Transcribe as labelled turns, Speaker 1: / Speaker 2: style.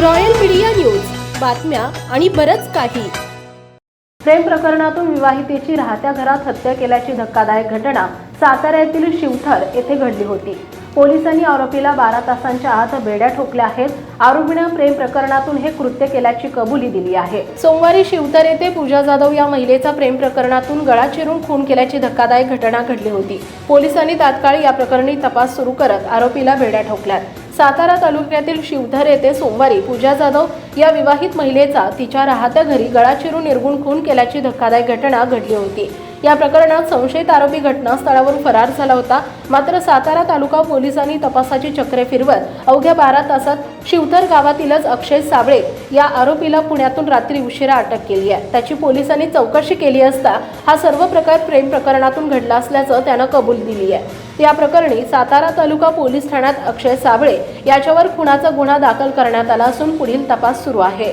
Speaker 1: Royal media news. बातम्या आणि बरंच काही.
Speaker 2: प्रेम प्रकरणातून विवाहितेची राहत्या घरात हत्या केल्याची धक्कादायक घटना सातारा येथील शिवथर येथे घडली होती. पोलिसांनी आरोपीला बारा तासांच्या आत बेड्या ठोकल्या आहेत. आरोपीनं प्रेम प्रकरणातून हे कृत्य केल्याची कबुली दिली आहे. सोमवारी शिवतर येथे पूजा जाधव या महिलेचा प्रेम प्रकरणातून गळा चिरून खून केल्याची धक्कादायक घटना घडली होती. पोलिसांनी तात्काळ या प्रकरणी तपास सुरू करत आरोपीला बेड्या ठोकल्यात. सातारा तालुक्यातील शिवधर येथे सोमवारी पूजा जाधव या विवाहित महिलेचा तिच्या राहत्या घरी गळा चिरून निर्गुण खून केल्याची धक्कादायक घटना घडली होती. या प्रकरणात संशयित आरोपी घटनास्थळावरून फरार झाला होता. मात्र सातारा तालुका पोलिसांनी तपासाची चक्रे फिरवत अवघ्या बारा तासात शिवथर गावातीलच अक्षय साबळे या आरोपीला पुण्यातून रात्री उशिरा अटक केली आहे. त्याची पोलिसांनी चौकशी केली असता हा सर्व प्रकार प्रेम प्रकरणातून घडला असल्याचं त्यानं कबूल दिली आहे. या प्रकरणी सातारा तालुका पोलीस ठाण्यात अक्षय साबळे याच्यावर खुनाचा गुन्हा दाखल करण्यात आला असून पुढील तपास सुरू आहे.